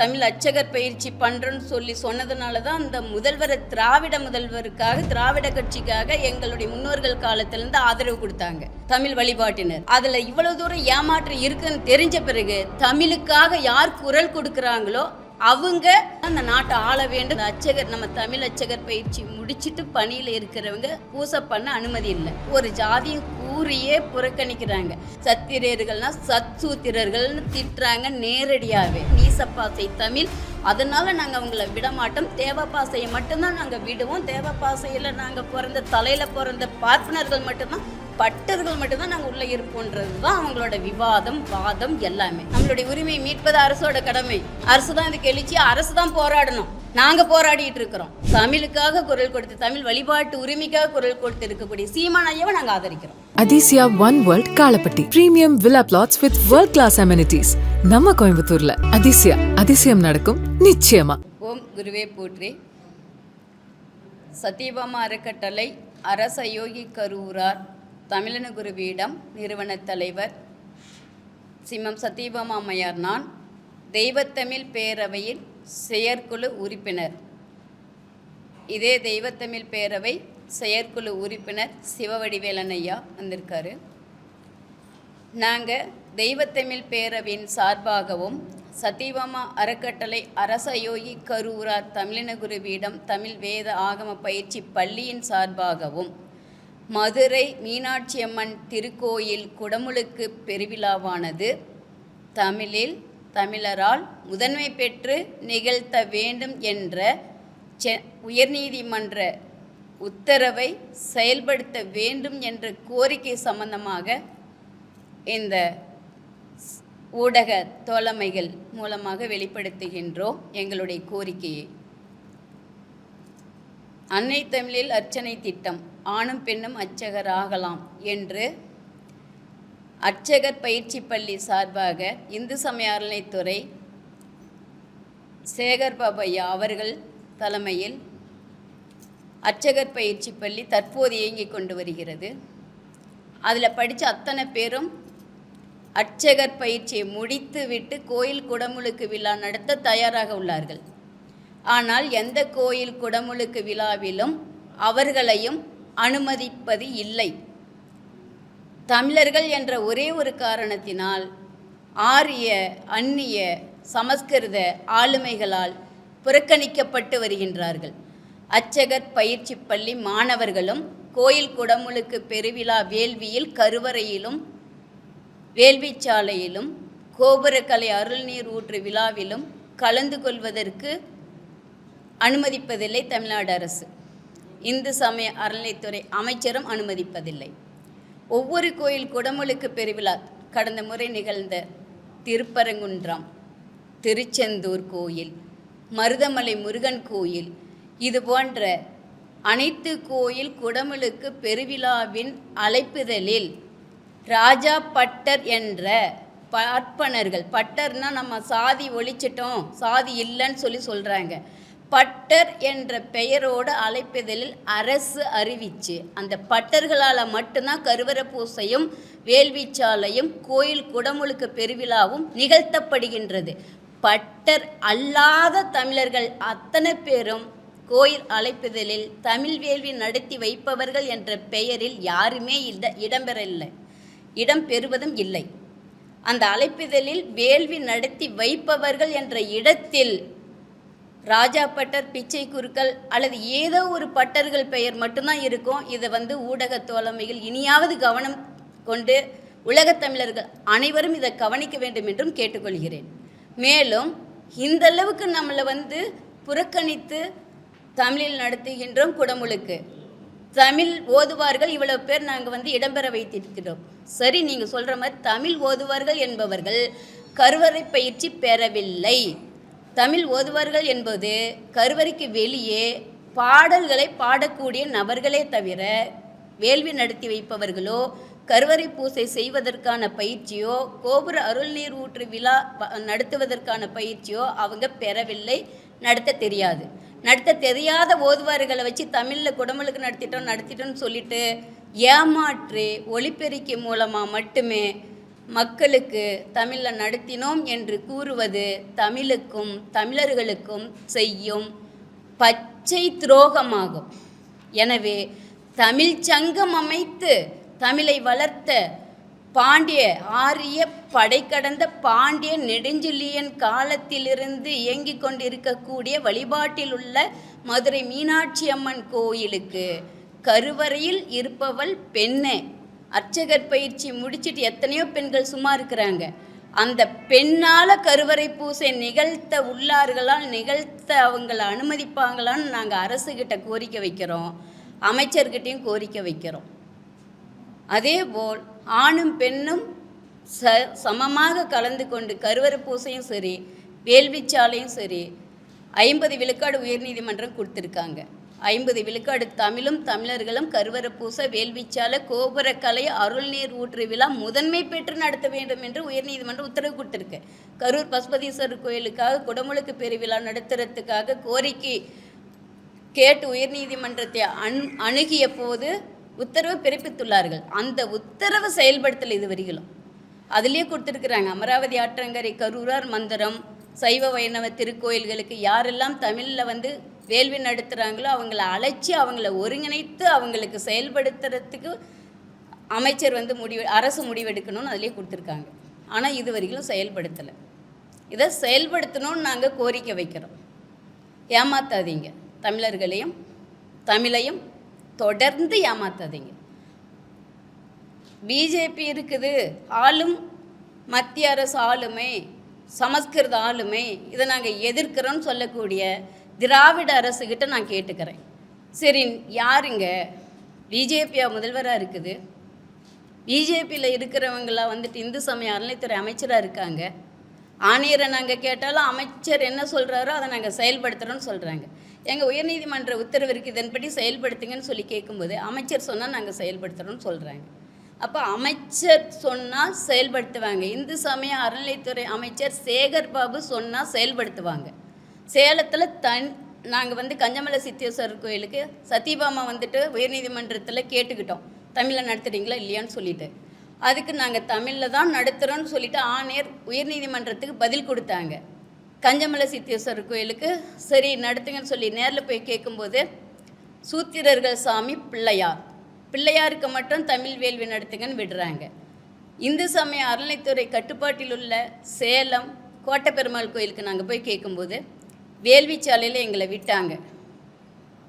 தமிழ் அச்சகர் பயிற்சி பண்றேன்னு சொல்லி சொன்னதுனால தான் அந்த முதல்வரை திராவிட முதல்வருக்காக திராவிட கட்சிக்காக எங்களுடைய முன்னோர்கள் காலத்திலிருந்து ஆதரவு கொடுத்தாங்க தமிழ் வழிபாட்டினர். அதுல இவ்வளவு தூரம் ஏமாற்றம் இருக்குன்னு தெரிஞ்ச பிறகு தமிழுக்காக யார் குரல் கொடுக்குறாங்களோ அவங்க அந்த நாட்டை ஆள வேண்டும். அச்சகர் நம்ம தமிழ் அச்சகர் பயிற்சி பிடிச்சிட்டு பணியில் இருக்கிறவங்க பூசை பண்ண அனுமதி இல்லை. ஒரு ஜாதியை கூறியே புறக்கணிக்கிறாங்க. சத்திரியர்கள்னா சத்சூத்திரர்கள்னு திட்டுறாங்க நேரடியாகவே நீசப்பாசை தமிழ். அதனால நாங்கள் அவங்கள விட மாட்டோம் தேவப்பாசையை மட்டும்தான் நாங்கள் விடுவோம். தேவப்பாசையில் நாங்கள் பிறந்த தலையில் பிறந்த பார்ப்பனர்கள் மட்டும்தான் பட்டர்கள் மட்டும்தான் நாங்கள் உள்ள இருப்போன்றது தான் அவங்களோட விவாதம் வாதம் எல்லாமே. நம்மளுடைய உரிமையை மீட்பது அரசோட கடமை. அரசு தான் இதுக்கு எழுச்சி அரசு தான் போராடணும். நாங்கள் போராடிட்டு இருக்கிறோம். தமிழுக்காக குரல் கொடுத்து தமிழ் வழிபாட்டு உரிமைக்காக குரல் கொடுத்து இருக்கக்கூடிய சீமான் ஐயாவை நாங்கள் ஆதரிக்கிறோம். Athisaya one world Kalappatti premium villa plots with world class amenities நம்ம கோயம்புத்தூர்ல அதிசயா அதிசயம் நடக்கும் நிச்சயமா. ஓம் குருவே போற்றி. சத்தியபாமா அறக்கட்டளை அரச யோகி கரூரார் தமிழன குருவீடம் நிறுவனத் தலைவர் சிம்மம் சத்தியபாமா அம்மையார் நான். தெய்வத்தமிழ் பேரவையின் செயற்குழு உறுப்பினர். இதே தெய்வத்தமிழ் பேரவை செயற்குழு உறுப்பினர் சிவவடிவேலன் ஐயா வந்திருக்காரு. நாங்கள் தெய்வத்தமிழ் பேரவையின் சார்பாகவும் சத்தியபாமா அறக்கட்டளை அரசயோகி கரூரார் தமிழினகுருவியிடம் தமிழ் வேத ஆகம பயிற்சி பள்ளியின் சார்பாகவும் மதுரை மீனாட்சியம்மன் திருக்கோயில் குடமுழுக்கு பெருவிழாவானது தமிழில் தமிழரால் முதன்மை பெற்று நிகழ்த்த வேண்டும் என்ற செ உயர்நீதிமன்ற உத்தரவை செயல்படுத்த வேண்டும் என்ற கோரிக்கை சம்பந்தமாக இந்த ஊடக தோழமைகள் மூலமாக வெளிப்படுத்துகின்றோம் எங்களுடைய கோரிக்கையை. அன்னை தமிழில் அர்ச்சனை திட்டம் ஆணும் பெண்ணும் அர்ச்சகராகலாம் என்று அர்ச்சகர் பயிற்சி பள்ளி சார்பாக இந்து சமய அறநிலைத்துறை சேகர் பாபையா அவர்கள் தலைமையில் அர்ச்சகர் பயிற்சி பள்ளி தற்போது இயங்கிக் கொண்டு வருகிறது. அதில் படித்த அத்தனை பேரும் அர்ச்சகர் பயிற்சியை முடித்துவிட்டு கோயில் குடமுழுக்கு விழா நடத்த தயாராக உள்ளார்கள். ஆனால் எந்த கோயில் குடமுழுக்கு விழாவிலும் அவர்களையும் அனுமதிப்பது இல்லை. தமிழர்கள் என்ற ஒரே ஒரு காரணத்தினால் ஆரிய அந்நிய சமஸ்கிருத ஆளுமைகளால் புறக்கணிக்கப்பட்டு வருகின்றார்கள். அச்சகர் பயிற்சி பள்ளி மாணவர்களும் கோயில் குடமுழுக்கு பெருவிழா வேள்வியில் கருவறையிலும் வேள்விச்சாலையிலும் கோபுரக்கலை அருள்நீர் ஊற்று விழாவிலும் கலந்து கொள்வதற்கு அனுமதிப்பதில்லை தமிழ்நாடு அரசு. இந்து சமய அறநிலைத்துறை அமைச்சரும் அனுமதிப்பதில்லை. ஒவ்வொரு கோயில் குடமுழுக்கு பெருவிழா கடந்த முறை நிகழ்ந்த திருப்பரங்குன்றம் திருச்செந்தூர் கோயில் மருதமலை முருகன் கோயில் இது போன்ற அனைத்து கோயில் குடமுழுக்கு பெருவிழாவின் அழைப்புதலில் ராஜா பட்டர் என்ற பார்ப்பனர்கள் பட்டர்னா நம்ம சாதி ஒழிச்சிட்டோம் சாதி இல்லைன்னு சொல்லி சொல்கிறாங்க பட்டர் என்ற பெயரோடு அழைப்பதில் அரசு அறிவிச்சு அந்த பட்டர்களால் மட்டும்தான் கருவறை பூசையும் வேள்விச்சாலையும் கோயில் குடமுழுக்கு பெருவிழாவும் நிகழ்த்தப்படுகின்றது. பட்டர் அல்லாத தமிழர்கள் அத்தனை பேரும் கோயில் அழைப்புதலில் தமிழ் வேள்வி நடத்தி வைப்பவர்கள் என்ற பெயரில் யாருமே இட இடம்பெறவில்லை. இடம் பெறுவதும் இல்லை. அந்த அழைப்புதலில் வேள்வி நடத்தி வைப்பவர்கள் என்ற இடத்தில் ராஜா பட்டர் பிச்சை குருக்கள் அல்லது ஏதோ ஒரு பட்டர்கள் பெயர் மட்டும்தான் இருக்கும். இதை வந்து ஊடக தோழமைகள் இனியாவது கவனம் கொண்டு உலகத் தமிழர்கள் அனைவரும் இதை கவனிக்க வேண்டும் என்றும் கேட்டுக்கொள்கிறேன். மேலும் இந்த அளவுக்கு நம்மளை வந்து புறக்கணித்து தமிழில் நடத்துகின்றோம் குடமுழுக்கு. தமிழ் ஓதுவார்கள் இவ்வளவு பேர் நாங்கள் வந்து இடம்பெற வைத்திருக்கிறோம். சரி நீங்கள் சொல்கிற மாதிரி தமிழ் ஓதுவார்கள் என்பவர்கள் கருவறை பயிற்சி பெறவில்லை. தமிழ் ஓதுவார்கள் என்பது கருவறைக்கு வெளியே பாடல்களை பாடக்கூடிய நபர்களே தவிர வேள்வி நடத்தி வைப்பவர்களோ கருவறை பூசை செய்வதற்கான பயிற்சியோ கோபுர அருள்நீர் ஊற்று விழா நடத்துவதற்கான பயிற்சியோ அவங்க பெறவில்லை. நடத்த தெரியாது. நடத்த தெரியாத ஓதுவார்களை வச்சு தமிழில் குடமுழுக்கு நடத்திட்டோம் நடத்திட்டோம்னு சொல்லிட்டு ஏமாற்றி ஒளிப்பெருக்கி மூலமாக மட்டுமே மக்களுக்கு தமிழில் நடத்தினோம் என்று கூறுவது தமிழுக்கும் தமிழர்களுக்கும் செய்யும் பச்சை துரோகமாகும். எனவே தமிழ் சங்கம் அமைத்து தமிழை வளர்த்த பாண்டிய ஆரிய படை கடந்த பாண்டிய நெடுஞ்செழியன் காலத்திலிருந்து இயங்கிக் கொண்டிருக்கக்கூடிய வழிபாட்டில் உள்ள மதுரை மீனாட்சி அம்மன் கோயிலுக்கு கருவறையில் இருப்பவள் பெண்ணே. அர்ச்சகர் பயிற்சி முடிச்சிட்டு எத்தனையோ பெண்கள் சும்மா இருக்கிறாங்க. அந்த பெண்ணால் கருவறை பூசை நிகழ்த்த உள்ளார்களால் நிகழ்த்த அவங்கள அனுமதிப்பாங்களான்னு நாங்கள் அரசுகிட்ட கோரிக்கை வைக்கிறோம். அமைச்சர்கிட்டையும் கோரிக்கை வைக்கிறோம். அதேபோல் ஆணும் பெண்ணும் ச சமமாக கலந்து கொண்டு கருவறை பூசையும் சரி வேள்விச்சாலையும் சரி ஐம்பது விழுக்காடு உயர்நீதிமன்றம் கொடுத்துருக்காங்க. ஐம்பது விழுக்காடு தமிழும் தமிழர்களும் கருவர பூச வேள்விச்சாலை கோபுரக்கலை அருள்நீர் ஊற்று விழா முதன்மை பெற்று நடத்த வேண்டும் என்று உயர்நீதிமன்றம் உத்தரவு கொடுத்துருக்கு. கரூர் பசுபதீஸ்வரர் கோயிலுக்காக குடமுழுக்கு பெருவிழா நடத்துறதுக்காக கோரிக்கை கேட்டு உயர்நீதிமன்றத்தை அண் அணுகிய போது உத்தரவு பிறப்பித்துள்ளார்கள். அந்த உத்தரவு செயல்படுத்தல் இது வரிகளும் அதுலேயே கொடுத்துருக்குறாங்க அமராவதி ஆற்றங்கரை கரூரார் மந்திரம் சைவ வைணவ திருக்கோயில்களுக்கு யாரெல்லாம் தமிழில் வந்து வேள்வி நடத்துகிறாங்களோ அவங்கள அழைச்சி அவங்கள ஒருங்கிணைத்து அவங்களுக்கு செயல்படுத்துறதுக்கு அமைச்சர் வந்து முடிவு அரசு முடிவெடுக்கணும்னு அதிலே கொடுத்துருக்காங்க. ஆனால் இது வரைக்கும் செயல்படுத்தலை. இதை செயல்படுத்தணும்னு நாங்கள் கோரிக்கை வைக்கிறோம். ஏமாத்தாதீங்க. தமிழர்களையும் தமிழையும் தொடர்ந்து ஏமாத்தாதீங்க. பிஜேபி இருக்குது. ஆளும் மத்திய அரசு ஆளுமை சமஸ்கிருத ஆளுமை இதை நாங்கள் எதிர்க்கிறோன்னு சொல்லக்கூடிய திராவிட அரசுகிட்ட நான் கேட்டுக்கிறேன். சரி யாருங்க? பிஜேபியா முதல்வராக இருக்குது. பிஜேபியில் இருக்கிறவங்களாம் வந்துட்டு இந்து சமய அறநிலைத்துறை அமைச்சராக இருக்காங்க. ஆணையரை நாங்கள் கேட்டாலும் அமைச்சர் என்ன சொல்கிறாரோ அதை நாங்கள் செயல்படுத்துகிறோன்னு சொல்கிறாங்க எங்கள் உயர்நீதிமன்ற உத்தரவு இருக்குது இதன்படி செயல்படுத்துங்கன்னு சொல்லி கேட்கும்போது அமைச்சர் சொன்னால் நாங்கள் செயல்படுத்துகிறோன்னு சொல்கிறாங்க அப்போ அமைச்சர் சொன்னால் செயல்படுத்துவாங்க. இந்து சமய அறநிலைத்துறை அமைச்சர் சேகர் பாபு சொன்னால் செயல்படுத்துவாங்க. சேலத்தில் தன் நாங்கள் வந்து கஞ்சமலை சித்தேஸ்வரர் கோயிலுக்கு சத்யபாமா வந்துட்டு உயர்நீதிமன்றத்தில் கேட்டுக்கிட்டோம். தமிழில் நடத்துகிறீங்களா இல்லையான்னு சொல்லிட்டு. அதுக்கு நாங்கள் தமிழில் தான் நடத்துகிறோன்னு சொல்லிட்டு ஆணையர் உயர்நீதிமன்றத்துக்கு பதில் கொடுத்தாங்க. கஞ்சமலை சித்தேஸ்வரர் கோயிலுக்கு சரி நடத்துங்கன்னு சொல்லி நேரில் போய் கேட்கும்போது சூத்திரர்கள் சாமி பிள்ளையார் பிள்ளையாருக்கு மட்டும் தமிழ் வேள்வி நடத்துங்கன்னு விடுறாங்க. இந்து சமய அறநிலைத்துறை கட்டுப்பாட்டில் உள்ள சேலம் கோட்டப்பெருமாள் கோயிலுக்கு நாங்கள் போய் கேட்கும்போது வேள்விச்சாலையில் எங்களை விட்டாங்க.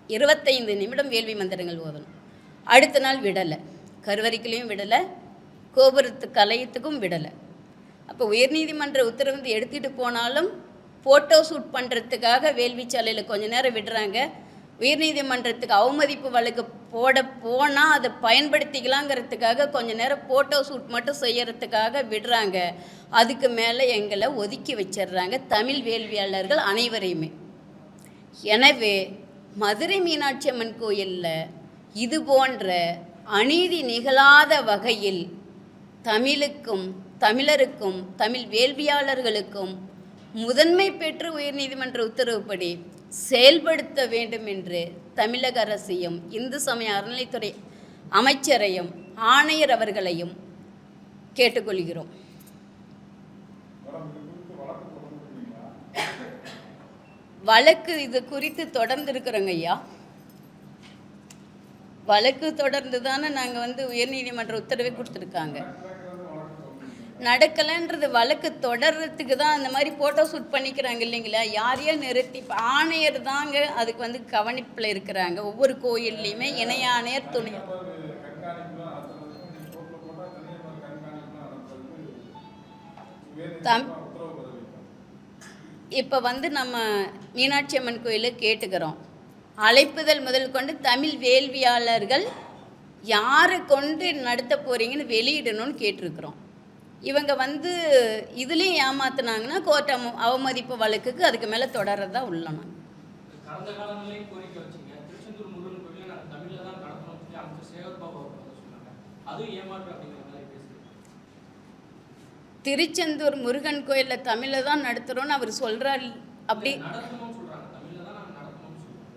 இருபத்தைந்து நிமிடம் வேள்வி மந்திரங்கள் ஓதணும். அடுத்த நாள் விடலை. கருவறைக்குள்ளேயும் விடலை. கோபுரத்து கலையத்துக்கும் விடலை. அப்போ உயர்நீதிமன்ற உத்தரவு வந்து எடுத்துகிட்டு போனாலும் ஃபோட்டோ ஷூட் பண்ணுறதுக்காக வேள்விச்சாலையில் கொஞ்ச நேரம் விடுறாங்க. உயர்நீதிமன்றத்துக்கு அவமதிப்பு வழக்கு போட போனால் அதை பயன்படுத்திக்கலாங்கிறதுக்காக கொஞ்ச நேரம் ஃபோட்டோ ஷூட் மட்டும் செய்யறதுக்காக விடுறாங்க. அதுக்கு மேலே எங்களை ஒதுக்கி வச்சிடுறாங்க தமிழ் வேள்வியாளர்கள் அனைவரையுமே. எனவே மதுரை மீனாட்சி அம்மன் கோயிலில் இது போன்ற அநீதி நிகழாத வகையில் தமிழுக்கும் தமிழருக்கும் தமிழ் வேள்வியாளர்களுக்கும் முதன்மை பெற்று உயர்நீதிமன்ற உத்தரவுப்படி செயல்படுத்த வேண்டும் என்று தமிழக அரசையும் இந்து சமய அறநிலைத்துறை அமைச்சரையும் ஆணையர் அவர்களையும் கேட்டுக்கொள்கிறோம். வழக்கு இது குறித்து தொடர்ந்து இருக்கிறோங்க ஐயா. வழக்கு தொடர்ந்து தானே நாங்கள் வந்து உயர்நீதிமன்ற உத்தரவை கொடுத்துருக்காங்க. நடக்கலைன்றது வழக்கு தொடர்றதுக்கு தான் அந்த மாதிரி ஃபோட்டோ ஷூட் பண்ணிக்கிறாங்க இல்லைங்களா? யாரையோ நிறுத்தி இப்போ ஆணையர் தாங்க அதுக்கு வந்து கவனிப்பில் இருக்கிறாங்க. ஒவ்வொரு கோயில்லையுமே இணை ஆணையர் துணை. தம் இப்போ வந்து நம்ம மீனாட்சி அம்மன் கோயிலில் கேட்டுக்கிறோம். அழைப்புதல் முதல் கொண்டு தமிழ் வேள்வியாளர்கள் யாரை கொண்டு நடத்த போகிறீங்கன்னு வெளியிடணும்னு கேட்டிருக்கிறோம். இவங்க வந்து இதுலேயும் ஏமாத்துனாங்கன்னா கோர்ட் அவ- அவமதிப்பு வழக்குக்கு அதுக்கு மேலே தொடர்றதா வச்சீங்க. திருச்செந்தூர் முருகன் கோயிலில் தமிழில் தான் நடத்தணும் சொல்லி அமைச்சர் சேகர் பாபு அவர்கள் அதை சொன்னாங்க அதுவும் ஏமாற்று அப்படிங்கிற மாதிரி பேசுகிறேன் திருச்செந்தூர் முருகன் கோயிலில் தமிழில் தான் நடத்துகிறோன்னு அவர் சொல்கிறார் அப்படி நடத்தணும்னு சொல்கிறாங்க தமிழில் தான் நாங்கள் நடத்தணும்னு சொல்கிறோம்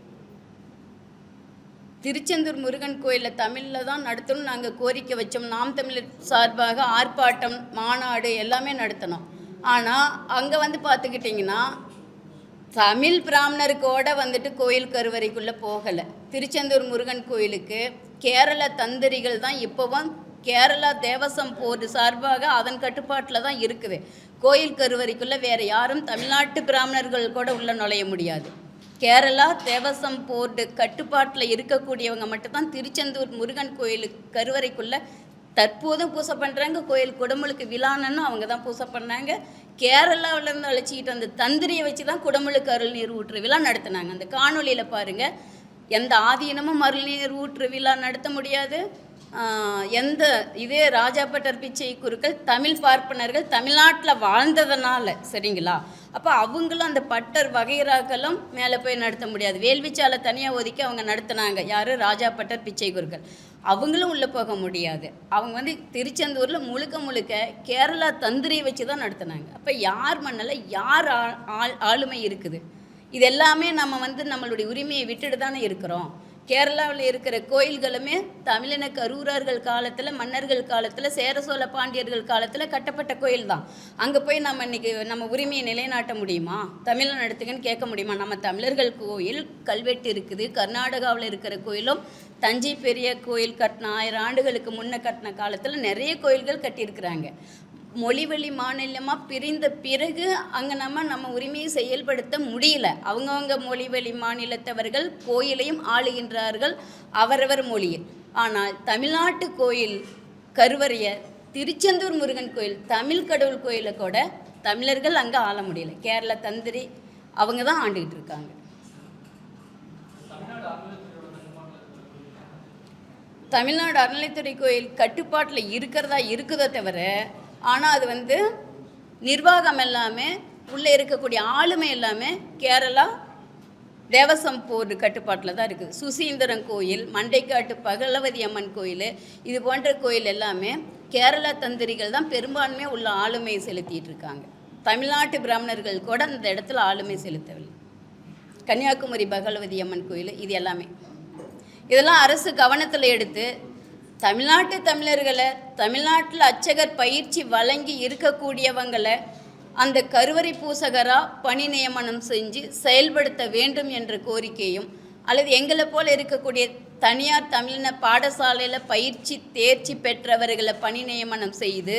திருச்செந்தூர் முருகன் கோயிலில் தமிழில் தான் நடத்தணும்னு நாங்கள் கோரிக்கை வச்சோம். நாம் தமிழர் சார்பாக ஆர்ப்பாட்டம் மாநாடு எல்லாமே நடத்தினோம் ஆனால் அங்கே வந்து பார்த்துக்கிட்டிங்கன்னா தமிழ் பிராமணருக்கோட வந்துட்டு கோயில் கருவறைக்குள்ளே போகலை. திருச்செந்தூர் முருகன் கோயிலுக்கு கேரள தந்திரிகள் தான் இப்போவும் கேரளா தேவசம் போர்டு சார்பாக அதன் கட்டுப்பாட்டில் தான் இருக்குது. கோயில் கருவறைக்குள்ளே வேறு யாரும் தமிழ்நாட்டு பிராமணர்கள் கூட உள்ளே நுழைய முடியாது. கேரளா தேவசம் போர்டு கட்டுப்பாட்டில் இருக்கக்கூடியவங்க மட்டும்தான் திருச்செந்தூர் முருகன் கோயிலுக்கு கருவறைக்குள்ளே தற்போதும் பூசை பண்ணுறாங்க கோயில் குடமுழுக்கு விழானன்னு அவங்க தான் பூசை பண்ணாங்க. கேரளாவிலேருந்து அழைச்சிக்கிட்டு அந்த தந்திரியை வச்சு தான் குடமுழுக்கு அருள் நீர் ஊற்று விழா நடத்தினாங்க. அந்த காணொளியில் பாருங்கள் எந்த ஆதீனமும் அருள் நீர் ஊற்று விழா நடத்த முடியாது. எந்த இதே ராஜாப்பட்டர் பிச்சை குருக்கள் தமிழ் பார்ப்பனர்கள் தமிழ்நாட்டில் வாழ்ந்ததுனால சரிங்களா? அப்போ அவங்களும் அந்த பட்டர் வகைராக்களும் மேலே போய் நடத்த முடியாது. வேள்விச்சாலை தனியாக ஒதுக்கி அவங்க நடத்துனாங்க. யார்? ராஜாப்பட்டர் பிச்சை குருக்கள். அவங்களும் உள்ளே போக முடியாது. அவங்க வந்து திருச்செந்தூரில் முழுக்க முழுக்க கேரளா தந்திரியை வச்சு தான் நடத்துனாங்க. அப்போ யார் மண்ணில் யார் ஆ- ஆள் ஆளுமை இருக்குது? இது எல்லாமே நம்ம வந்து நம்மளுடைய உரிமையை விட்டுட்டு தானே இருக்கிறோம். கேரளாவில் இருக்கிற கோயில்களுமே தமிழின கரூரர்கள் காலத்தில் மன்னர்கள் காலத்தில் சேர சோழ பாண்டியர்கள் காலத்தில் கட்டப்பட்ட கோயில் தான் அங்கே போய் நம்ம இன்னைக்கு நம்ம உரிமையை நிலைநாட்ட முடியுமா? தமிழை நடத்துங்கன்னு கேட்க முடியுமா? நம்ம தமிழர்கள் கோயில் கல்வெட்டு இருக்குது. கர்நாடகாவில் இருக்கிற கோயிலும் தஞ்சை பெரிய கோயில் கட்டின ஆயிரம் ஆண்டுகளுக்கு முன்னே கட்டின காலத்தில் நிறைய கோயில்கள் கட்டியிருக்கிறாங்க. மொழிவழி மாநிலமாக பிரிந்த பிறகு அங்கே நம்ம நம்ம உரிமையை செயல்படுத்த முடியல. அவங்கவுங்க மொழிவழி மாநிலத்தவர்கள் கோயிலையும் ஆளுகின்றார்கள் அவரவர் மொழியில். ஆனால் தமிழ்நாட்டு கோயில் கருவறைய திருச்செந்தூர் முருகன் கோயில் தமிழ் கடவுள் கோயிலை கூட தமிழர்கள் அங்கே ஆள முடியல. கேரள தந்திரி அவங்க தான் ஆண்டுகிட்டு இருக்காங்க. தமிழ்நாடு அறநிலைத்துறை கோயில் கட்டுப்பாட்டில் இருக்கிறதா இருக்குதோ தவிர ஆனால் அது வந்து நிர்வாகம் எல்லாமே உள்ளே இருக்கக்கூடிய ஆளுமை எல்லாமே கேரளா தேவசம் போர்டு கட்டுப்பாட்டில் தான் இருக்குது. சுசீந்திரம் கோயில் மண்டைக்காட்டு பகலவதி அம்மன் கோயில் இது போன்ற கோயில் எல்லாமே கேரளா தந்திரிகள் தான் பெரும்பான்மையாக உள்ள ஆளுமையை செலுத்திட்டு இருக்காங்க. தமிழ்நாட்டு பிராமணர்கள் கூட அந்த இடத்துல ஆளுமை செலுத்தவில்லை. கன்னியாகுமரி பகலவதி அம்மன் கோயில் இது எல்லாமே. இதெல்லாம் அரசு கவனத்தில் எடுத்து தமிழ்நாட்டு தமிழர்களை தமிழ்நாட்டில் அச்சகர் பயிற்சி வழங்கி இருக்கக்கூடியவங்களை அந்த கருவறை பூசகராக பணி நியமனம் செஞ்சு செயல்படுத்த வேண்டும் என்ற கோரிக்கையும் அல்லது எங்களை போல் இருக்கக்கூடிய தனியார் தமிழின பாடசாலையில் பயிற்சி தேர்ச்சி பெற்றவர்களை பணி நியமனம் செய்து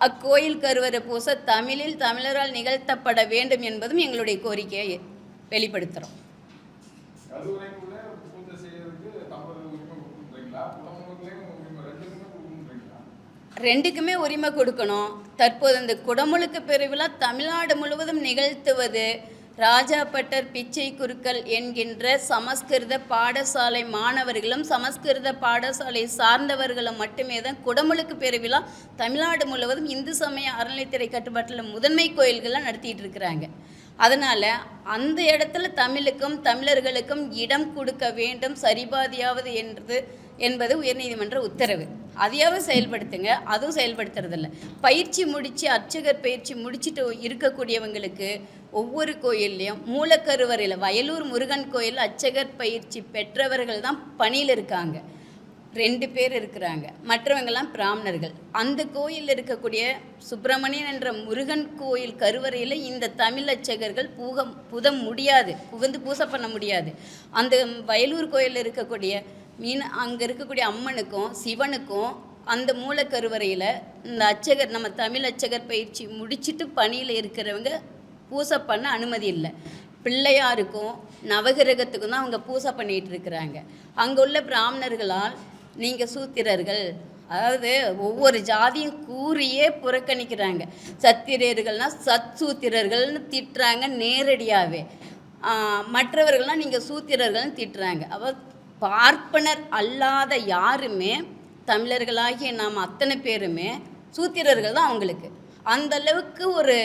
அக்கோயில் கருவறை பூச தமிழில் தமிழரால் நிகழ்த்தப்பட வேண்டும் என்பதும் எங்களுடைய கோரிக்கையை வெளிப்படுத்துகிறோம் கருவறைக்குள்ள பூஜை செய்யறதுக்கு தமிழர் உரிமை கொடுக்குறீங்களா குடமுழுக்குலையும் உரிமை ரெண்டுக்குமே கொடுக்குறீங்களா ரெண்டுக்குமே உரிமை கொடுக்கணும். தற்போது இந்த குடமுழுக்கு பெருவிழா தமிழ்நாடு முழுவதும் நிகழ்த்துவது ராஜாபட்டர் பிச்சை குருக்கள் என்கின்ற சமஸ்கிருத பாடசாலை மாணவர்களும் சமஸ்கிருத பாடசாலை சார்ந்தவர்களும் மட்டுமே தான் குடமுழுக்கு பெருவிழா தமிழ்நாடு முழுவதும் இந்து சமய அறநிலைத்துறை கட்டுப்பாட்டில் முதன்மை கோயில்கள்லாம் நடத்திட்டு இருக்கிறாங்க. அதனால் அந்த இடத்துல தமிழுக்கும் தமிழர்களுக்கும் இடம் கொடுக்க வேண்டும் சரிபாதியாவது என்றது என்பது உயர்நீதிமன்ற உத்தரவு. அதையாவது செயல்படுத்துங்க அதுவும் செயல்படுத்துறதில்ல. பயிற்சி முடித்து அர்ச்சகர் பயிற்சி முடிச்சுட்டு இருக்கக்கூடியவங்களுக்கு ஒவ்வொரு கோயில்லையும் மூலக்கருவறையில் வயலூர் முருகன் கோயில் அர்ச்சகர் பயிற்சி பெற்றவர்கள் தான் பணியில் இருக்காங்க. ரெண்டு பேர் இருக்கிறாங்க. மற்றவங்கெல்லாம் பிராமணர்கள். அந்த கோயிலில் இருக்கக்கூடிய சுப்பிரமணியன் என்ற முருகன் கோயில் கருவறையில் இந்த தமிழ் அச்சகர்கள் பூக புத முடியாது. புகுந்து பூசை பண்ண முடியாது. அந்த வயலூர் கோயிலில் இருக்கக்கூடிய மீன் அங்கே இருக்கக்கூடிய அம்மனுக்கும் சிவனுக்கும் அந்த மூலக்கருவறையில் இந்த அச்சகர் நம்ம தமிழ் அச்சகர் பயிற்சி முடிச்சிட்டு பணியில் இருக்கிறவங்க பூசை பண்ண அனுமதி இல்லை. பிள்ளையாருக்கும் நவகிரகத்துக்கும் தான் அவங்க பூசை பண்ணிகிட்டு இருக்கிறாங்க. அங்கே உள்ள பிராமணர்களால் நீங்கள் சூத்திரர்கள். அதாவது ஒவ்வொரு ஜாதியும் கூறியே புறக்கணிக்கிறாங்க. சத்திரியர்கள்னா சத் சூத்திரர்கள்னு திட்டுறாங்க நேரடியாகவே மற்றவர்கள்லாம் நீங்கள் சூத்திரர்கள்னு திட்டுறாங்க. அவ பார்ப்பனர் அல்லாத யாருமே தமிழர்களாகிய நாம் அத்தனை பேருமே சூத்திரர்கள் தான் அவங்களுக்கு. அந்த அளவுக்கு ஒரு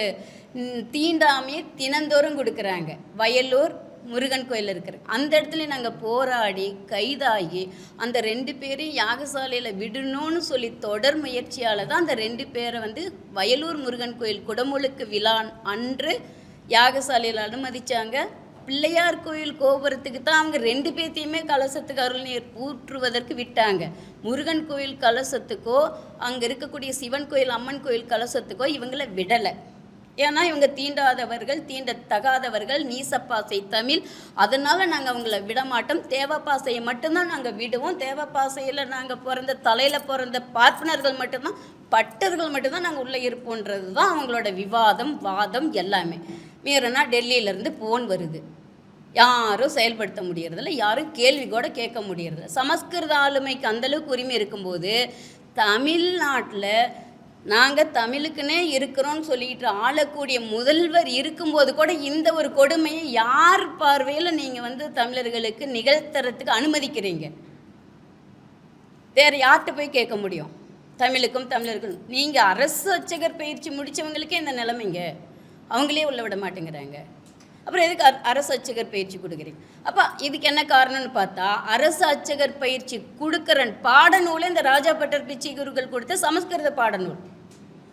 தீண்டாமையை தினந்தோறும் கொடுக்குறாங்க. வயலூர் முருகன் கோயில் இருக்கிற. அந்த இடத்துல நாங்கள் போராடி கைதாகி அந்த ரெண்டு பேரையும் யாகசாலையில் விடணும்னு சொல்லி தொடர் முயற்சியால் தான் அந்த ரெண்டு பேரை வந்து வயலூர் முருகன் கோயில் குடமுழுக்கு விழா அன்று யாகசாலையில் அனுமதித்தாங்க பிள்ளையார் கோயில் கோபுரத்துக்கு தான் அவங்க ரெண்டு பேர்த்தையுமே கலசத்துக்கு அருள் நீர் ஊற்றுவதற்கு விட்டாங்க. முருகன் கோயில் கலசத்துக்கோ அங்கே இருக்கக்கூடிய சிவன் கோயில் அம்மன் கோயில் கலசத்துக்கோ இவங்கள விடலை. ஏன்னா இவங்க தீண்டாதவர்கள் தீண்டத்தகாதவர்கள் நீசப்பாசை தமிழ். அதனால் நாங்கள் அவங்கள விட மாட்டோம் தேவப்பாசையை மட்டும்தான் நாங்கள் விடுவோம். தேவப்பாசையில் நாங்கள் பிறந்த தலையில் பிறந்த பார்ப்பனர்கள் மட்டும்தான் பட்டர்கள் மட்டும்தான் நாங்கள் உள்ளே இருப்போன்றது தான் அவங்களோட விவாதம் வாதம் எல்லாமே. மீறினா டெல்லியிலேருந்து ஃபோன் வருது. யாரும் செயல்படுத்த முடியறதில்ல. யாரும் கேள்வி கூட கேட்க முடியறதில்ல. சமஸ்கிருத ஆளுமைக்கு அந்தளவுக்கு உரிமை இருக்கும்போது தமிழ்நாட்டில் நாங்கள் தமிழுக்குன்னே இருக்கிறோன்னு சொல்லிட்டு ஆளக்கூடிய முதல்வர் இருக்கும்போது கூட இந்த ஒரு கொடுமையை யார் பார்வையில் நீங்கள் வந்து தமிழர்களுக்கு நிகழ்த்துறதுக்கு அனுமதிக்கிறீங்க? வேறு யார்கிட்ட போய் கேட்க முடியும்? தமிழுக்கும் தமிழர்களும். நீங்கள் அரசு அர்ச்சகர் பயிற்சி முடித்தவங்களுக்கே இந்த நிலைமைங்க. அவங்களே உள்ள விட மாட்டேங்கிறாங்க. அப்புறம் எதுக்கு அரசு அர்ச்சகர் பயிற்சி கொடுக்குறீங்க? அப்போ இதுக்கு என்ன காரணம்னு பார்த்தா அரசு அர்ச்சகர் பயிற்சி கொடுக்குறன் பாடநூலை இந்த ராஜா பட்டர் பிச்சை குருக்கள் கொடுத்த சமஸ்கிருத பாடநூல்.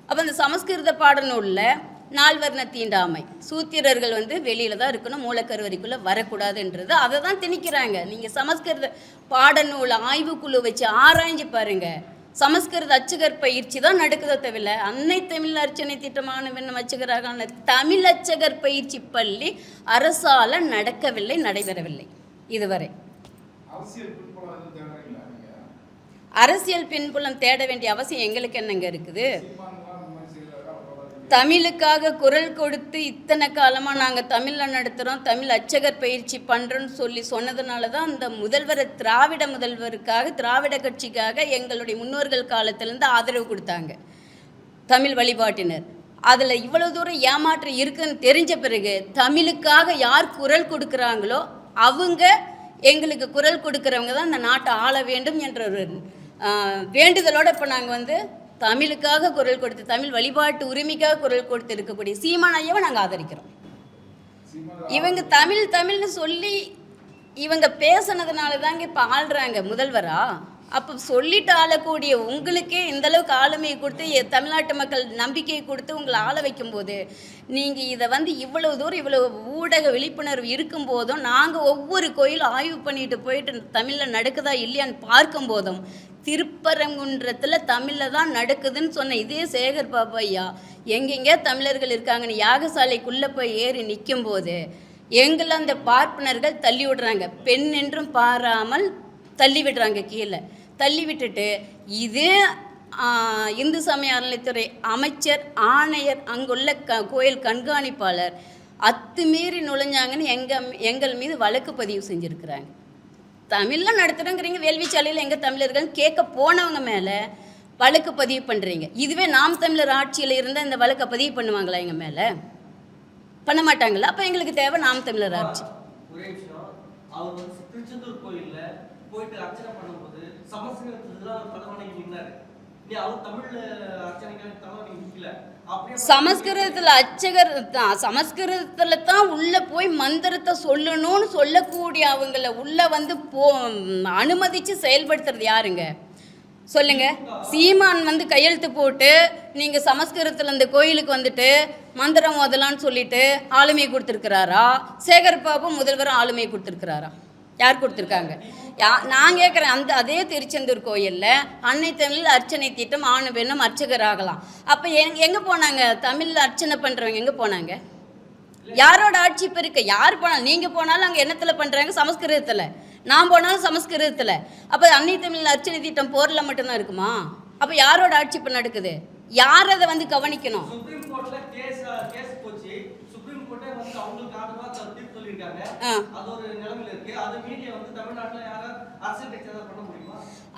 அப்போ இந்த சமஸ்கிருத பாடநூலில் நால்வர்ண தீண்டாமை. சூத்திரர்கள் வந்து வெளியில தான் இருக்கணும் மூலக்கருவறைக்குள்ளே வரக்கூடாதுன்றது. அதை தான் திணிக்கிறாங்க. நீங்கள் சமஸ்கிருத பாடநூல் ஆய்வுக்குழு வச்சு ஆராய்ஞ்சு பாருங்க. சமஸ்கிருத அர்ச்சகர் பயிற்சி தான் நடக்குதோ தவிர அன்னை தமிழ் அர்ச்சனை திட்டமான விண்ணம் அர்ச்சகராக தமிழ் அர்ச்சகர் பயிற்சி பள்ளி அரசால நடக்கவில்லை நடைபெறவில்லை. இதுவரை. அரசியல் பின்புலம் தேட வேண்டிய அவசியம் எங்களுக்கு என்னங்க இருக்குது சீமான்லாம் இந்த மாதிரி செய்யறாரா அவ்வளோதான் தமிழுக்காக குரல் கொடுத்து இத்தனை காலமாக நாங்கள் தமிழில் நடத்துகிறோம் தமிழ் அச்சகர் பயிற்சி பண்ணுறோன்னு சொல்லி சொன்னதுனால தான் அந்த முதல்வர் திராவிட முதல்வருக்காக திராவிட கட்சிக்காக எங்களுடைய முன்னோர்கள் காலத்திலேருந்து ஆதரவு கொடுத்தாங்க. தமிழ் வழிபாட்டினர். அதில் இவ்வளோ தூரம் ஏமாற்றம் இருக்குன்னு தெரிஞ்ச பிறகு தமிழுக்காக யார் குரல் கொடுக்குறாங்களோ அவங்க எங்களுக்கு குரல் கொடுக்குறவங்க தான் இந்த நாட்டை ஆள வேண்டும் என்ற ஒரு வேண்டுதலோடு இப்போ நாங்கள் வந்து தமிழுக்காக குரல் கொடுத்து தமிழ் வழிபாட்டு உரிமைக்காக குரல் கொடுத்து இருக்கக்கூடிய சீமான் ஐயாவை நாங்கள் ஆதரிக்கிறோம். இவங்க தமிழ் தமிழ்னு சொல்லி இவங்க பேசுனதுனால தாங்க இப்போ ஆள்றாங்க முதல்வரா? அப்போ சொல்லிட்டு ஆளக்கூடிய உங்களுக்கே இந்தளவுக்கு ஆளுமையை கொடுத்து எ- தமிழ்நாட்டு மக்கள் நம்பிக்கையை கொடுத்து உங்களை ஆள வைக்கும்போது நீங்கள் இதை வந்து இவ்வளவு தூரம் இவ்வளோ ஊடக விழிப்புணர்வு இருக்கும்போதும் நாங்கள் ஒவ்வொரு கோயிலும் ஆய்வு பண்ணிட்டு போயிட்டு தமிழில் நடக்குதா இல்லையான்னு பார்க்கும்போதும் திருப்பரங்குன்றத்தில் தமிழில் தான் நடக்குதுன்னு சொன்ன இதே சேகர் பாபையா ஐயா எங்கெங்கே தமிழர்கள் இருக்காங்கன்னு யாகசாலைக்குள்ளே போய் ஏறி நிற்கும்போது எங்களை அந்த பார்ப்பனர்கள் தள்ளி விடுறாங்க. பெண் என்றும் பாராமல் தள்ளி விடுறாங்க கீழே. தள்ளி விட்டுட்டு இதே இந்து சமய அறநிலைத்துறை அமைச்சர் ஆணையர் அங்குள்ள க கோயில் கண்காணிப்பாளர் அத்துமீறி நுழைஞ்சாங்கன்னு எங்கள் எங்கள் மீது வழக்கு பதிவு செஞ்சுருக்கிறாங்க. தமிழில் நடத்துகிறோங்கிறீங்க வேள்விச்சாலையில் எங்கள் தமிழர்கள் கேட்க போனவங்க மேலே வழக்கு பதிவு பண்ணுறீங்க இதுவே நாம் தமிழர் ஆட்சியில் இருந்தால் இந்த வழக்கை பதிவு பண்ணுவாங்களா எங்கள் மேலே? பண்ண மாட்டாங்களா? அப்போ எங்களுக்கு தேவை நாம் தமிழர் ஆட்சி. போயிட்டு அர்ச்சனை பண்ணும்போது சமஸ்கிருதத்துல அவர் தலைவணங்கி நின்னாரு. நீ அவர் தமிழ்ல சமஸ்கிருதத்தில் அர்ச்சகர் தான் சமஸ்கிருதத்தில் தான் உள்ளே போய் மந்திரத்தை சொல்லணும்னு சொல்லக்கூடிய அவங்கள உள்ளே வந்து போ அனுமதித்து செயல்படுத்துறது யாருங்க? சொல்லுங்க. சீமான் வந்து கையெழுத்து போட்டு நீங்கள் சமஸ்கிருதத்தில் இந்த கோயிலுக்கு வந்துட்டு மந்திரம் ஓதலான்னு சொல்லிட்டு ஆளுமையை கொடுத்துருக்கிறாரா? சேகர் பாபு முதல்வர் ஆளுமை கொடுத்துருக்கிறாரா? யார் கொடுத்துருக்காங்க? யா நான் கேட்குறேன் அந்த அதே திருச்செந்தூர் கோயிலில் அன்னை தமிழ் அர்ச்சனை திட்டம் ஆணு பெண்ணும் அர்ச்சகர் ஆகலாம். அப்போ எங் எங்கே போனாங்க? தமிழில் அர்ச்சனை பண்ணுறவங்க எங்கே போனாங்க? யாரோட ஆட்சி இப்போ இருக்கு? யார் போனாலும் நீங்கள் போனாலும் அங்கே என்னத்தில் பண்ணுறாங்க சமஸ்கிருதத்தில். நான் போனாலும் சமஸ்கிருதத்தில். அப்போ அன்னை தமிழ் அர்ச்சனை திட்டம் போரில் மட்டும்தான் இருக்குமா? அப்போ யாரோட ஆட்சி இப்போ நடக்குது? யார் அதை வந்து கவனிக்கணும்?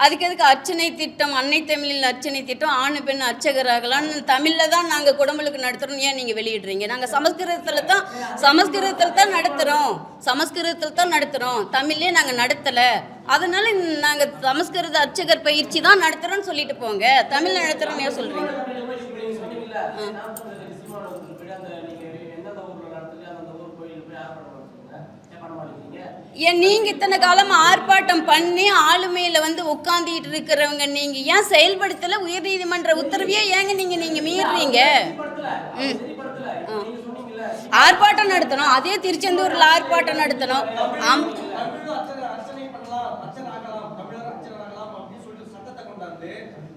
அதுக்கு எதுக்கு அர்ச்சனை திட்டம் அன்னை தமிழில் அர்ச்சனை திட்டம் ஆணு பெண் அர்ச்சகராகலாம்னு தமிழில் தான் நாங்கள் குடம்புளுக்கு நடத்துகிறோம் ஏன் நீங்கள் வெளியிடுறீங்க? நாங்கள் சமஸ்கிருதத்தில் தான் சமஸ்கிருதத்தில் தான் நடத்துகிறோம் சமஸ்கிருதத்தில் தான் நடத்துகிறோம் தமிழ்லேயே நாங்கள் நடத்தலை. அதனால நாங்கள் சமஸ்கிருத அர்ச்சகர் பயிற்சி தான் நடத்துகிறோன்னு சொல்லிட்டு போங்க. தமிழ் நடத்துகிறோன்னு ஏன் சொல்கிறீங்க நீங்க சொன்னீங்கல்ல, நாம் தமிழர் சீமானவர்கள் போய் அந்த நீங்க எந்தெந்த ஊர்ல நடத்துறீங்க, அந்தந்த ஊர் கோயில்ல போய் ஆர்ப்பாட்டம் நடத்துறீங்க. ஏன் பண்ண மாட்டேங்கிறீங்க? ஏன் நீங்கள் இத்தனை காலம் ஆர்ப்பாட்டம் பண்ணி ஆளுமையில் வந்து உட்காந்துட்டு இருக்கிறவங்க நீங்கள் ஏன் செயல்படுத்தலை? உயர்நீதிமன்ற உத்தரவையே ஏங்க நீங்கள் நீங்கள் மீறுறீங்க சரிப்படுத்தல, ஆர்ப்பாட்டம் நடத்தணும். அதே திருச்செந்தூரில் ஆர்ப்பாட்டம் நடத்தணும். ஆம்.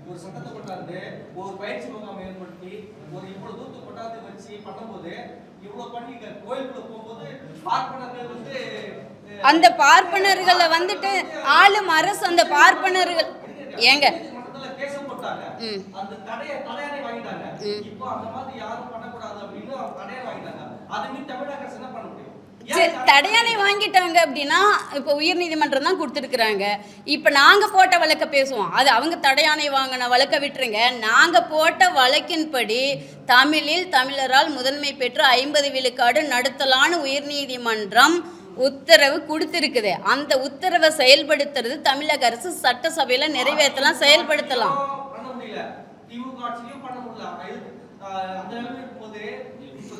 ஒரு சட்டத்தை கொண்டாந்து ஒரு பயிற்சி முகாம் ஏற்படுத்தி ஒரு இவ்வளவு தூரத்து கொண்டாந்து வச்சு பண்ணும்போது இவ்வளவு பண்ணி கோயிலுக்குள்ள போகும்போது பார்ப்பனர்கள் வந்து அந்த பார்ப்பனர்களை வந்துட்டு ஆளும் அரசு அந்த பார்ப்பனர்கள் ஏங்க. நீதிமன்றத்துல ம். வாங்கிட்டாங்க சரி தடையானை வாங்கிட்டாங்க அப்படின்னா இப்போ உயர்நீதிமன்றம் தான் கொடுத்துருக்குறாங்க. இப்போ நாங்கள் போட்ட வழக்க பேசுவோம். அது அவங்க தடையானை வாங்கின வழக்க விட்டுருங்க. நாங்கள் போட்ட வழக்கின்படி தமிழில் தமிழரால் முதன்மை பெற்று ஐம்பது விழுக்காடு நடத்தலான்னு உயர்நீதிமன்றம் உத்தரவு கொடுத்துருக்குது. அந்த உத்தரவை செயல்படுத்துறது தமிழக அரசு சட்டசபையில் நிறைவேற்றலாம் செயல்படுத்தலாம். பண்ண முடியல திமுக அந்த இருக்கும்போது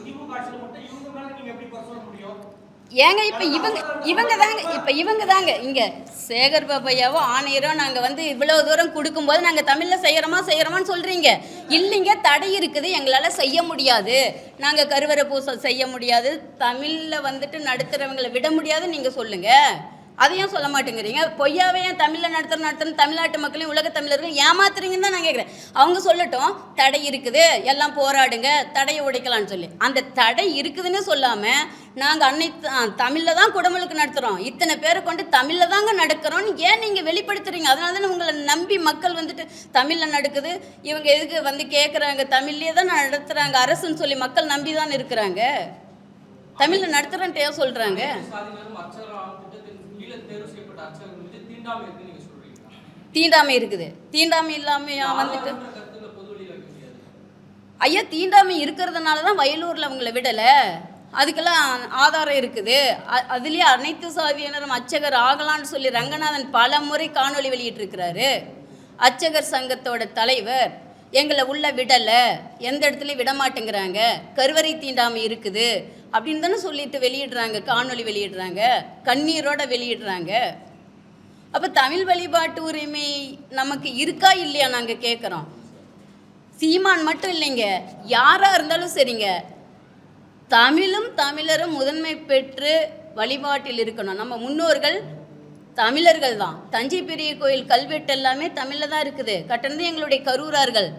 திமுக மட்டும் இவங்க எப்படி குறை சொல்ல முடியும்? ஏங்க இப்போ இவங்க இவங்க தாங்க இப்போ இவங்க தாங்க. இங்கே சேகர் பாபையாவோ ஆணையரோ நாங்கள் வந்து இவ்வளோ தூரம் கொடுக்கும்போது நாங்கள் தமிழில் செய்கிறோமா செய்கிறோமான்னு சொல்கிறீங்க இல்லைங்க தடை இருக்குது. எங்களால் செய்ய முடியாது. நாங்கள் கருவறை பூசல் செய்ய முடியாது. தமிழில் வந்துட்டு நடத்துகிறவங்களை விட முடியாது. நீங்கள் சொல்லுங்கள் அதையும் சொல்ல மாட்டேங்கிறீங்க? பொய்யாவே ஏன் தமிழில் நடத்துற நடத்துற தமிழ்நாட்டு மக்களையும் உலக தமிழர்கள் ஏமாத்துறீங்கன்னு தான் நான் கேட்குறேன் அவங்க சொல்லட்டும் தடை இருக்குது எல்லாம் போராடுங்க தடையை உடைக்கலாம்னு சொல்லி. அந்த தடை இருக்குதுன்னு சொல்லாமல் நாங்கள் அன்னை தமிழில் தான் குடமுழுக்கு நடத்துகிறோம் இத்தனை பேரை கொண்டு தமிழில் தாங்க நடக்கிறோம்னு ஏன் நீங்கள் வெளிப்படுத்துறீங்க? அதனால தானே உங்களை நம்பி மக்கள் வந்துட்டு தமிழில் நடக்குது. இவங்க எதுக்கு வந்து கேட்குறாங்க தமிழ்லேயே தான் நடத்துகிறாங்க அரசுன்னு சொல்லி மக்கள் நம்பி தான் இருக்கிறாங்க. தமிழில் நடத்துகிறேன்ட்டு ஏன் சொல்கிறாங்க சாதியினரும் அர்ச்சகர் ஆகும் திட்டத்தின் கீழே தேர்வு செய்யப்பட்ட அர்ச்சகர்கள் மீது தீண்டாமை இருக்குது. தீண்டாமை இல்லாமையா வந்துட்டு ஐயா தீண்டாமை இருக்கிறதுனால தான் வயலூரில் அவங்கள விடலை. அதுக்கெல்லாம் ஆதாரம் இருக்குது. அதுலயே அனைத்து சாதியினரும் அர்ச்சகர் ஆகலாம்னு சொல்லி ரங்கநாதன் பல முறை காணொளி வெளியிட்டிருக்கிறாரு. அர்ச்சகர் சங்கத்தோட தலைவர் எங்களை உள்ள விடலை. எந்த இடத்துலையும் விட மாட்டேங்கிறாங்க. கருவறை தீண்டாமை இருக்குது. அப்படின்னு தானே சொல்லிட்டு வெளியிடுறாங்க காணொளி வெளியிடுறாங்க. கண்ணீரோட வெளியிடுறாங்க. அப்போ தமிழ் வழிபாட்டு உரிமை நமக்கு இருக்கா இல்லையா நாங்கள் கேட்குறோம் சீமான் மட்டும் இல்லைங்க. யாராக இருந்தாலும் சரிங்க. தமிழும் தமிழரும் முதன்மை பெற்று வழிபாட்டில் இருக்கணும். நம்ம முன்னோர்கள் தமிழர்கள் தான். தஞ்சை பெரிய கோயில் கல்வெட்டு எல்லாமே தமிழில் தான் இருக்குது. கட்டணது எங்களுடைய கரூரார்கள்.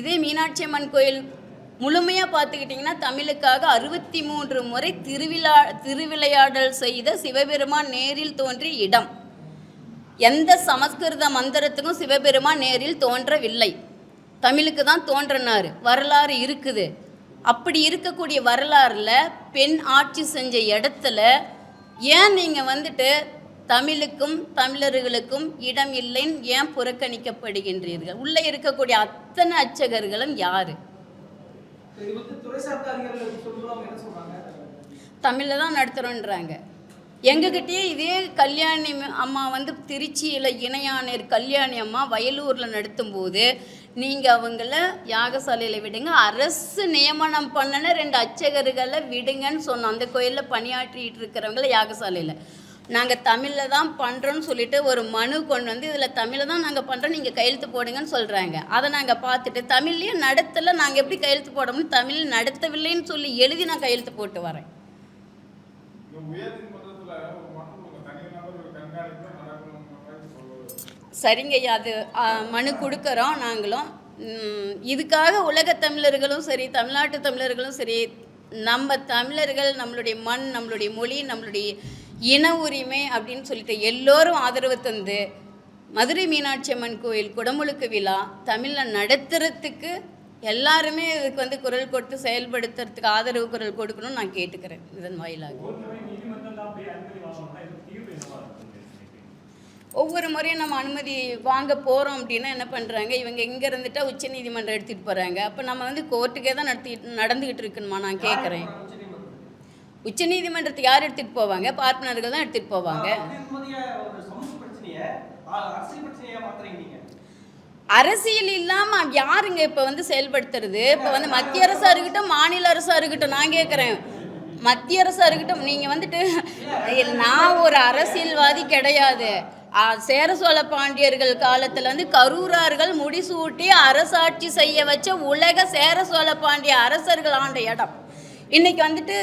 இதே மீனாட்சி அம்மன் கோயில் முழுமையாக பார்த்துக்கிட்டிங்கன்னா தமிழுக்காக அறுபத்தி மூன்று முறை திருவிழா திருவிளையாடல் செய்த சிவபெருமான் நேரில் தோன்றிய இடம். எந்த சமஸ்கிருத மந்திரத்துக்கும் சிவபெருமான் நேரில் தோன்றவில்லை. தமிழுக்கு தான் தோன்றினார் வரலாறு இருக்குது. அப்படி இருக்கக்கூடிய வரலாறுல பெண் ஆட்சி செஞ்ச இடத்துல ஏன் நீங்கள் வந்துட்டு தமிழுக்கும் தமிழர்களுக்கும் இடம் இல்லைன்னு ஏன் புறக்கணிக்கப்படுகின்றீர்கள்? உள்ளே இருக்கக்கூடிய அத்தனை அர்ச்சகர்களும் யாரு? தமிழில் தான் நடத்துகிறோன்றாங்க எங்ககிட்டயே இதே கல்யாணி அம்மா வந்து திருச்சியில் இணையானேர் கல்யாணி அம்மா வயலூரில் நடத்தும்போது நீங்கள் அவங்கள யாகசாலையில் விடுங்க அரசு நியமனம் பண்ணின ரெண்டு அர்ச்சகர்களை விடுங்கன்னு சொன்னோம் அந்த கோயிலில் பணியாற்றிட்டு இருக்கிறவங்கள யாகசாலையில். நாங்கள் தமிழில் தான் பண்ணுறோன்னு சொல்லிட்டு ஒரு மனு கொண்டு வந்து இதில் தமிழில் தான் நாங்கள் பண்ணுறோம் நீங்கள் கையெழுத்து போடுங்கன்னு சொல்கிறாங்க அதை நாங்கள் பார்த்துட்டு தமிழ்லேயே நடத்தலை நாங்கள் எப்படி கையெழுத்து போடணும்னு தமிழ் நடத்தவில்லைன்னு சொல்லி எழுதி நான் கையெழுத்து போட்டு வரேன் இந்த உயர்நீதிமன்றத்துல ஒரு மனு கொடுங்க தனி நபர் ஒரு கண்காணிப்பு நடக்கணுங்கிற மாதிரி சொல்லுவது சரிங்க ஐயா அது மனு கொடுக்குறோம் நாங்களும். இதுக்காக உலக தமிழர்களும் சரி தமிழ்நாட்டு தமிழர்களும் சரி நம்ம தமிழர்கள் நம்மளுடைய மண் நம்மளுடைய மொழி நம்மளுடைய இன உரிமை அப்படின்னு சொல்லிட்டு எல்லோரும் ஆதரவு தந்து மதுரை மீனாட்சி அம்மன் கோயில் குடமுழுக்கு விழா தமிழில் நடத்துறதுக்கு எல்லாருமே இதுக்கு வந்து குரல் கொடுத்து செயல்படுத்துறதுக்கு ஆதரவு குரல் கொடுக்கணும்னு நான் கேட்டுக்கிறேன். இதன் வாயிலாக. ஒவ்வொரு முறையும் நம்ம அனுமதி வாங்க போகிறோம் அப்படின்னா என்ன பண்ணுறாங்க இவங்க இங்கே இருந்துட்டா உச்ச நீதிமன்றம் எடுத்துகிட்டு போகிறாங்க அப்போ நம்ம வந்து கோர்ட்டுக்கே தான் நடத்தி நடந்துக்கிட்டு இருக்கணுமா நான் கேட்குறேன் உச்ச நீதிமன்றத்துக்கு யார் எடுத்துகிட்டு போவாங்க? பார்ப்பனர்கள் தான் எடுத்துகிட்டு போவாங்க. அரசியல் இல்லாமல் யாருங்க இப்போ வந்து செயல்படுத்துறது? இப்போ வந்து மத்திய அரசாக இருக்கட்டும் மாநில அரசாக இருக்கட்டும் நான் கேட்குறேன் மத்திய அரசாக இருக்கட்டும் நீங்கள் வந்துட்டு நான் ஒரு அரசியல்வாதி கிடையாது. சேர சோழ பாண்டியர்கள் காலத்தில் வந்து கரூரார்கள் முடிசூட்டி அரசாட்சி செய்ய வச்ச உலக சேர சோழ பாண்டிய அரசர்கள் ஆண்ட இடம். இன்னைக்கு வந்துட்டு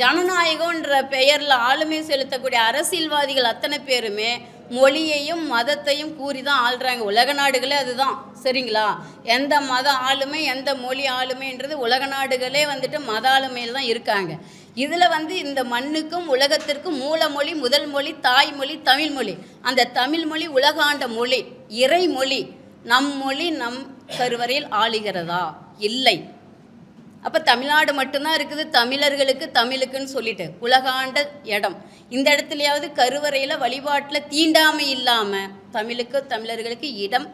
ஜனநாயகம்ன்ற பெயரில் ஆளுமை செலுத்தக்கூடிய அரசியல்வாதிகள் அத்தனை பேருமே மொழியையும் மதத்தையும் கூறி தான் ஆள்றாங்க. உலக நாடுகளே அதுதான். சரிங்களா? எந்த மத ஆளுமை எந்த மொழி ஆளுமைன்றது உலக நாடுகளே வந்துட்டு மத ஆளுமையில் தான் இருக்காங்க. இதில் வந்து இந்த மண்ணுக்கும் உலகத்திற்கும் மூலமொழி முதல் மொழி தாய்மொழி தமிழ்மொழி அந்த தமிழ்மொழி உலகாண்ட மொழி இறைமொழி நம் மொழி நம் கருவறையில் ஆளுகிறதா? இல்லை. அப்போ தமிழ்நாடு மட்டும்தான் இருக்குது தமிழர்களுக்கு தமிழுக்குன்னு சொல்லிட்டு உலகாண்ட இடம். இந்த இடத்துலையாவது கருவறையில் வழிபாட்டில் தீண்டாமை இல்லாமல் தமிழுக்கு தமிழர்களுக்கு இடம்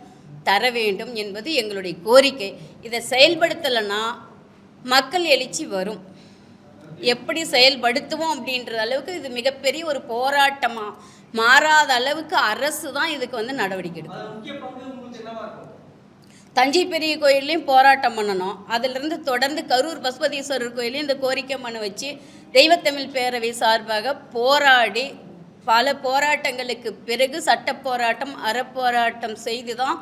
தர வேண்டும் என்பது எங்களுடைய கோரிக்கை. இதை செயல்படுத்தலைன்னா மக்கள் எழுச்சி வரும். எப்படி செயல்படுத்துவோம் அப்படின்ற அளவுக்கு இது மிகப்பெரிய ஒரு போராட்டமாக மாறாத அளவுக்கு அரசு தான் இதுக்கு வந்து நடவடிக்கை எடுக்கும் தஞ்சை பெரிய கோயில்லையும் போராட்டம் பண்ணணும். அதிலிருந்து தொடர்ந்து கரூர் பசுபதீஸ்வரர் கோயிலையும் இந்த கோரிக்கை மனு வச்சு தெய்வத்தமிழ் பேரவை சார்பாக போராடி பல போராட்டங்களுக்கு பிறகு சட்ட போராட்டம் அறப்போராட்டம் செய்து தான்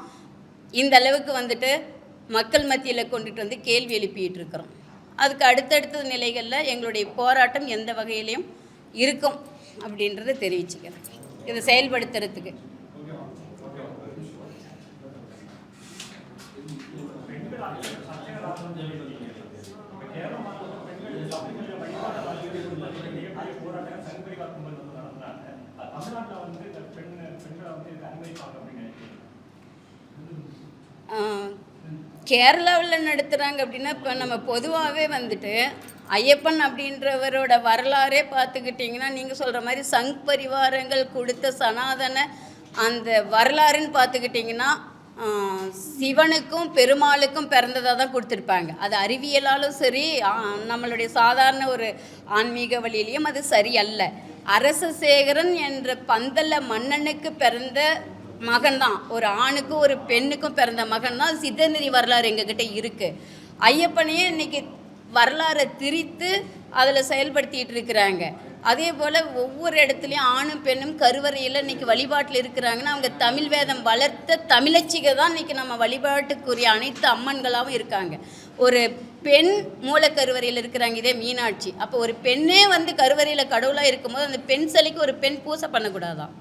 இந்த அளவுக்கு வந்துட்டு மக்கள் மத்தியில் கொண்டுட்டு வந்து கேள்வி எழுப்பிட்டு இருக்கிறோம். அதுக்கு அடுத்தடுத்த நிலைகளில் எங்களுடைய போராட்டம் எந்த வகையிலையும் இருக்கும் அப்படின்றத தெரிவிச்சுக்கிறேன். இதை செயல்படுத்துறதுக்கு. கேரளாவில் நடத்துகிறாங்க அப்படின்னா இப்போ நம்ம பொதுவாகவே வந்துட்டு ஐயப்பன் அப்படின்றவரோட வரலாறே பார்த்துக்கிட்டிங்கன்னா நீங்கள் சொல்கிற மாதிரி சங் பரிவாரங்கள் கொடுத்த சனாதன அந்த வரலாறுன்னு பார்த்துக்கிட்டிங்கன்னா சிவனுக்கும் பெருமாளுக்கும் பிறந்ததாக தான் கொடுத்துருப்பாங்க. அது அறிவியலாலும் சரி நம்மளுடைய சாதாரண ஒரு ஆன்மீக வழியிலையும் அது சரியல்ல. அரசசேகரன் என்ற பந்தல மன்னனுக்கு பிறந்த மகன் தான் ஒரு ஆணுக்கும் ஒரு பெண்ணுக்கும் பிறந்த மகன் தான் சித்தநெறி வரலாறு எங்ககிட்ட இருக்குது ஐயப்பனையே இன்னைக்கு வரலாறை திரித்து அதில் செயல்படுத்திட்டு இருக்கிறாங்க. அதே போல் ஒவ்வொரு இடத்துலையும் ஆணும் பெண்ணும் கருவறையில் இன்னைக்கு வழிபாட்டில் இருக்கிறாங்கன்னா அவங்க தமிழ் வேதம் வளர்த்த தமிழச்சிகை தான் இன்னைக்கு நம்ம வழிபாட்டுக்குரிய அனைத்து அம்மன்களாகவும் இருக்காங்க. ஒரு பெண் மூலக்கருவறையில் இருக்கிறாங்க இதே மீனாட்சி. அப்போ ஒரு பெண்ணே வந்து கருவறையில் கடவுளாக இருக்கும்போது அந்த பெண் சிலைக்கு ஒரு பெண் பூசை பண்ணக்கூடாதான்.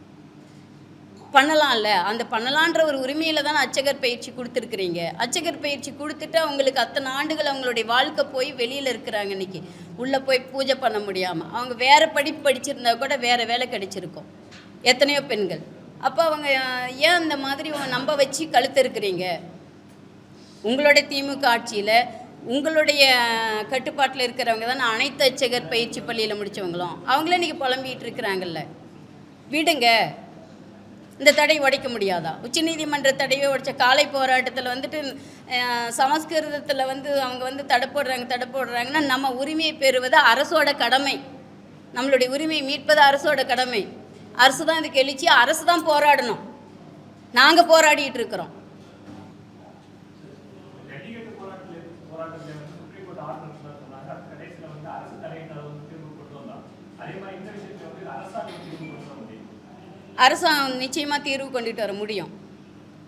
பண்ணலாம்ல? அந்த பண்ணலான்ற ஒரு உரிமையில தான் அச்சகர் பயிற்சி கொடுத்துருக்குறீங்க. அச்சகர் பயிற்சி கொடுத்துட்டு அவங்களுக்கு அத்தனை ஆண்டுகள் அவங்களுடைய வாழ்க்கை போய் வெளியில் இருக்கிறாங்க இன்னைக்கு. உள்ளே போய் பூஜை பண்ண முடியாமல் அவங்க வேறு படிப்பு படிச்சிருந்தா கூட வேறு வேலை கிடைச்சிருக்கும். எத்தனையோ பெண்கள். அப்போ அவங்க ஏன் அந்த மாதிரி நம்ப வச்சு கழுத்திருக்கிறீங்க உங்களுடைய திமுக ஆட்சியில் உங்களுடைய கட்டுப்பாட்டில் இருக்கிறவங்க தானே அனைத்து அச்சகர் பயிற்சி பள்ளியில் முடித்தவங்களும் அவங்களே இன்றைக்கி புலம்பிகிட்டு இருக்கிறாங்கல்ல. விடுங்க. இந்த தடை உடைக்க முடியாதா? உச்சநீதிமன்ற தடையை உடைச்ச காலை போராட்டத்தில் வந்துட்டு சமஸ்கிருதத்தில் வந்து அவங்க வந்து தடை போடுறாங்க தடை போடுறாங்கன்னா நம்ம உரிமையை பெறுவது அரசோட கடமை. நம்மளுடைய உரிமையை மீட்பது அரசோட கடமை. அரசு தான் இதுக்கு எழுச்சி அரசு தான் போராடணும். நாங்கள் போராடிட்டு இருக்கிறோம் ஜல்லிக்கட்டு போராட்டத்தில் போராட்டத்தில் வந்து சுப்ரீம் கோர்ட் ஆர்டர் சொன்னாங்க அது கடைசியில் வந்து அரசு தலையிட்ட வந்து தீர்வு கொண்டு வந்தாங்க அதே மாதிரி இந்த விஷயத்துல வந்து அரசாங்கம் தீர்வு கொண்டு வர முடியும் அரசாங்கம் நிச்சயமாக தீர்வு கொண்டுட்டு வர முடியும்.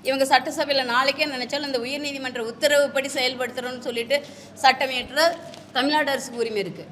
இவங்க சட்டசபையில் நாளைக்கே நினைச்சாலும் இந்த உயர்நீதிமன்ற உத்தரவுப்படி செயல்படுத்துகிறோன்னு சொல்லிட்டு சட்டம் இயற்ற தமிழ்நாடு அரசுக்கு உரிமை இருக்குது